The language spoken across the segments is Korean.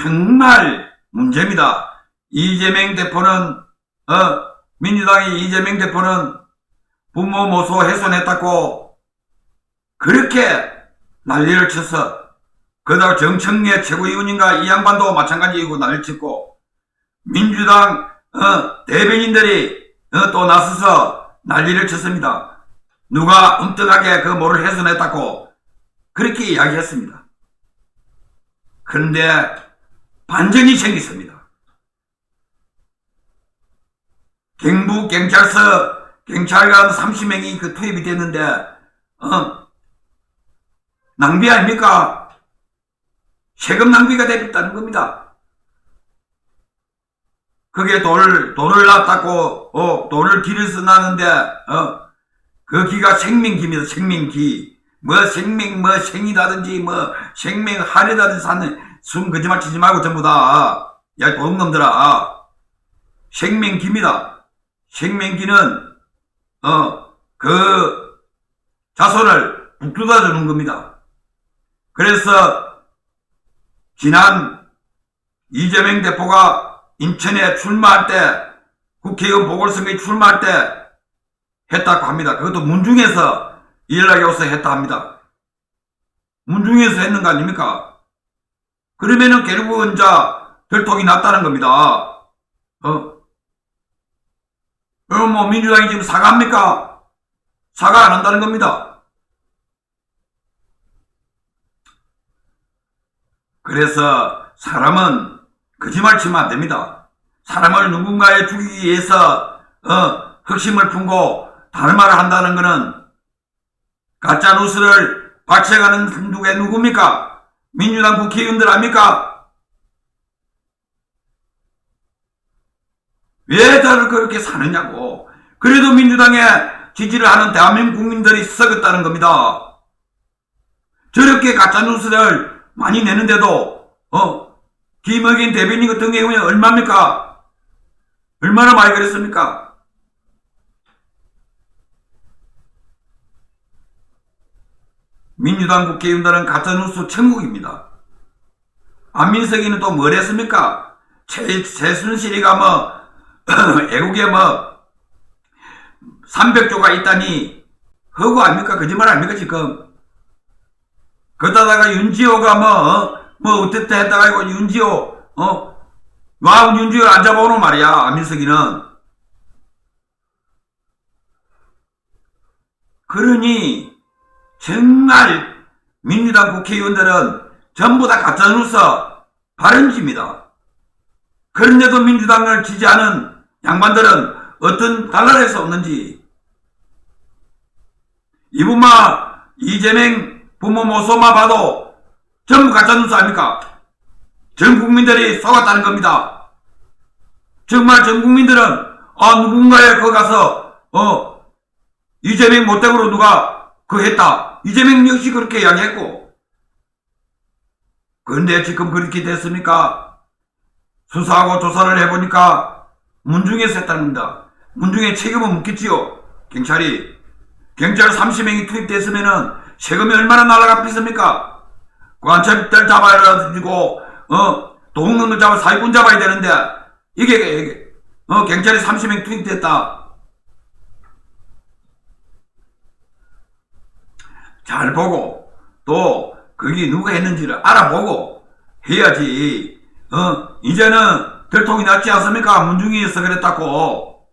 정말 문제입니다. 이재명 대표는 어 민주당의 이재명 대표는 부모 모소 훼손했다고 그렇게 난리를 쳐서 그다음 정청래 최고위원인가 이 양반도 마찬가지이고 난리를 치고 민주당 어, 대변인들이 어, 또 나서서 난리를 쳤습니다. 누가 엉뚱하게 그 뭐를 훼손했다고 그렇게 이야기했습니다. 그런데 반전이 생겼습니다. 경북 경찰서 경찰관 30명이 그 투입이 됐는데 어, 낭비 아닙니까? 세금 낭비가 됐다는 겁니다. 그게 돈을, 돈을 놨다고, 어, 돈을 기를 써놨는데, 어, 그 기가 생명기입니다, 생명기. 뭐 생명, 뭐 생이다든지, 뭐 생명 할애다든지 사는 숨 거짓말 치지 말고 전부 다, 야, 도둑놈들아. 생명기입니다. 생명기는, 어, 그 자손을 북돋아 주는 겁니다. 그래서 지난 이재명 대표가 인천에 출마할 때 국회의원 보궐선거에 출마할 때 했다고 합니다. 그것도 문중에서 연락이 와서 했다 합니다. 문중에서 했는 거 아닙니까? 그러면은 결국은 자 결통이 났다는 겁니다. 어? 그럼 뭐 민주당이 지금 사과합니까? 사과 안 한다는 겁니다. 그래서 사람은 거짓말 치면 안 됩니다. 사람을 누군가에 죽이기 위해서 어, 흑심을 품고 다른 말을 한다는 것은 가짜 뉴스를 발췌하는 누가 누굽니까? 민주당 국회의원들 아닙니까? 왜 저를 그렇게 사느냐고. 그래도 민주당에 지지를 하는 대한민국 국민들이 썩었다는 겁니다. 저렇게 가짜 뉴스를 많이 내는데도 어 김의긴 대변인 같은 경우에 얼마입니까? 얼마나 많이 그랬습니까? 민주당 국회의원들은 가짜뉴스 천국입니다. 안민석이는 또 뭘 했습니까? 최, 최순실이가 뭐, 애국에 뭐, 300조가 있다니, 허구 아닙니까? 거짓말 아닙니까, 지금? 그러다가 윤지호가 뭐, 어? 뭐, 어땠다 했다가 이거 윤지호, 어? 와, 윤지호를 안 잡아오는 말이야, 안민석이는. 그러니, 정말, 민주당 국회의원들은 전부 다 가짜뉴스 발언지입니다. 그런데도 민주당을 지지하는 양반들은 어떤 달라를 수 없는지. 이분마, 이재명 부모 모소만 봐도 전부 가짜뉴스 아닙니까? 전 국민들이 속았다는 겁니다. 정말 전 국민들은 아 누군가에 거 가서 어 이재명 못되고로 누가 그 했다. 이재명 역시 그렇게 이야기했고 그런데 지금 그렇게 됐습니까? 수사하고 조사를 해보니까 문중에서 했다는 겁니다. 문중에 책임은 묻겠지요. 경찰이 경찰 30명이 투입됐으면은 세금이 얼마나 날아갔겠습니까? 관찰들 잡아야 가지고 어 도둑놈을 잡아 사기꾼 잡아야 되는데 이게 이게 어 경찰이 30명 투입됐다. 잘 보고 또 그게 누가 했는지를 알아보고 해야지. 어 이제는 들통이 났지 않습니까? 문중이에서 그랬다고.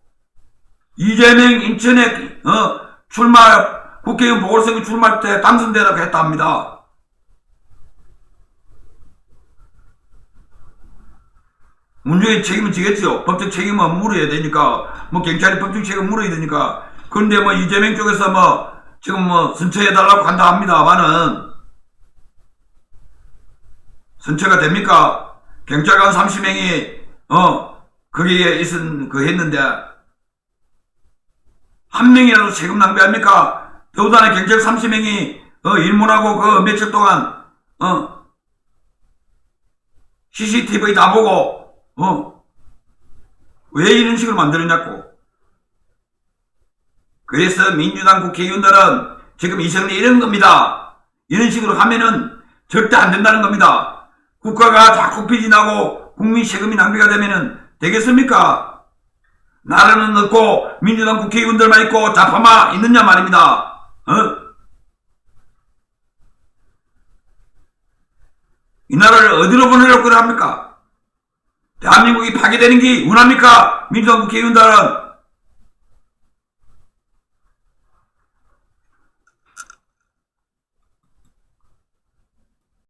이재명 인천에 어 출마 국회의원 보궐선거 출마할 때 당선되라고 했다 합니다. 문중의 책임은 지겠죠. 법적 책임은 물어야 되니까 뭐 경찰이 법적 책임 물어야 되니까 그런데 뭐 이재명 쪽에서 뭐 지금 뭐 선처해달라고 한다 합니다만은 선처가 됩니까? 경찰관 30명이 어 거기에 있은 그 했는데 한 명이라도 세금 낭비합니까? 더군다나 경찰 30명이 어 일문하고 그 며칠 동안 어 CCTV 다 보고 어 왜 이런 식으로 만들었냐고 그래서 민주당 국회의원들은 지금 이성리 이런 겁니다. 이런 식으로 하면은 절대 안 된다는 겁니다. 국가가 자꾸 빚이 나고 국민 세금이 낭비가 되면은 되겠습니까? 나라는 없고 민주당 국회의원들만 있고 자파만 있느냐 말입니다. 어? 이 나라를 어디로 보내려고 합니까? 대한민국이 파괴되는 게 운합니까? 민주당 국회의원들은